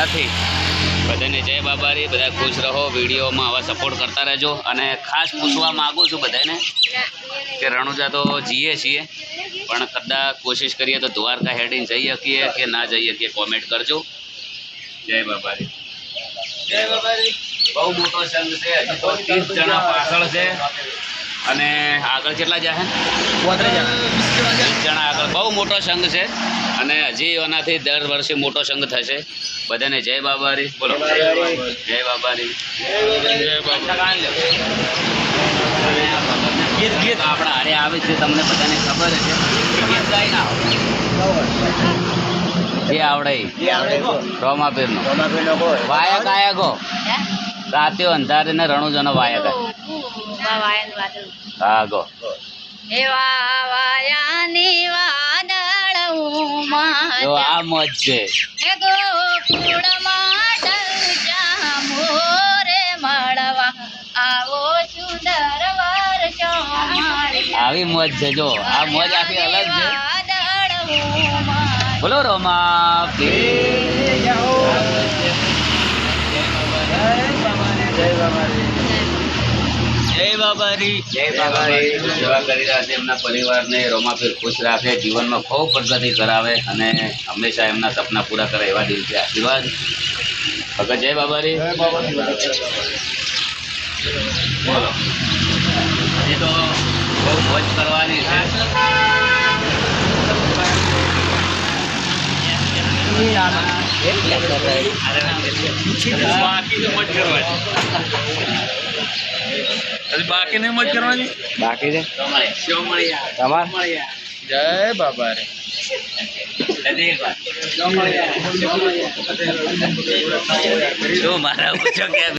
નથી. બધાને જય બાબારી બધા ખુશ રહો વિડીયોમાં આવા સપોર્ટ કરતા રહેજો. અને ખાસ પૂછવા માગું છું બધાને કે રણુજા તો જઈએ છીએ પણ કદાચ કોશિશ કરીએ તો દ્વારકા હેડીને જઈ શકીએ કે ના જઈ શકીએ કોમેન્ટ કરજો. જય બાબારી. જય બાબારી. બહુ મોટો સંઘ છે હજી તો ત્રીસ જણા પાછળ છે. અને આગળ કેટલા જાય ત્રીસ જણા આગળ. બહુ મોટો સંઘ છે. અને હજી એનાથી દર વર્ષે મોટો સંઘ થશે. બધાને જય બાબારી. બોલો. જય બાબારી. ગીત ગીત. આપણા હારે આવે છે તમને બધાને ખબર છે ગીત ગાઈ ના જે આવડે રોમાપીર રોમાપીરનો. વાયક આયકો ગો. રાતે અંધારે ને રણુજનો વાયક. હા ગો. એવા જો આ મોજ છે. આવો મોજ છે જો. આ મોજ આખી અલગ છે. બોલો રોમા જય બાબારી. જય બાબારી. સેવા કરી રહ્યા છે એમના પરિવારને રોમાપીર ખુશ રાખે જીવનમાં ખૂબ પ્રગતિ કરાવે અને હંમેશા એમના સપના પૂરા કરે એવા દિલથી આશીર્વાદ. ભગત જય બાબારી. બોલો. હજી તો બહુ મોજ કરવાની છે. બાકી તો મોજ કરવાની. બાકી છે ચોમળિયા. તમાર? જય બાબા રે. શું મારા કે